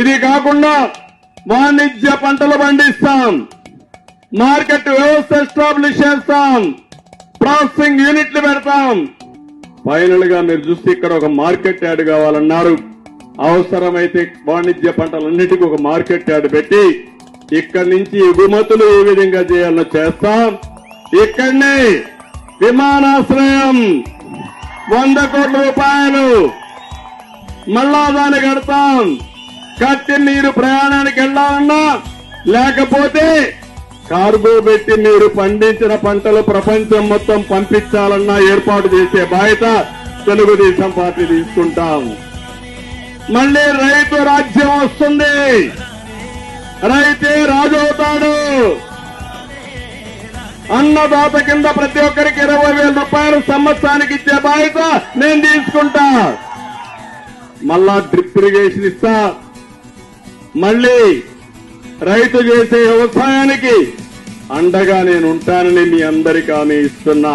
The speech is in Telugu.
ఇది కాకుండా వాణిజ్య పంటలు పండిస్తాం. మార్కెట్ వ్యవస్థ ఎస్టాబ్లిష్ చేస్తాం. ప్రాసెసింగ్ యూనిట్లు పెడతాం. ఫైనల్గా మీరు చూస్తే ఇక్కడ ఒక మార్కెట్ యాడ్ కావాలన్నారు. అవసరమైతే వాణిజ్య పంటలన్నిటికీ ఒక మార్కెట్ యాడ్ పెట్టి ఇక్కడి నుంచి ఎగుమతులు ఏ విధంగా చేయాలో చేస్తాం. ఇక్కడనే విమానాశ్రయం వంద కోట్ల రూపాయలు మళ్ళా దాన్ని కడతాం. కట్టి మీరు ప్రయాణానికి వెళ్ళాలన్నా లేకపోతే కార్గో పెట్టి మీరు పండించిన పంటలు ప్రపంచం మొత్తం పంపించాలన్నా ఏర్పాటు చేసే బాధ్యత తెలుగుదేశం పార్టీ తీసుకుంటాం. మళ్ళీ రైతు రాజ్యం వస్తుంది. రైతే రాజవుతాడు. అన్నదాత కింద ప్రతి ఒక్కరికి ఇరవై వేల రూపాయలు సంవత్సరానికి ఇచ్చే బాధ్యత నేను తీసుకుంటా. మళ్ళా డ్రిప్ ఇరిగేషన్ ఇస్తా. మళ్ళీ రైతు చేసే వ్యవసాయానికి అండగా నేను ఉంటానని మీ అందరికీ హామీ ఇస్తున్నా.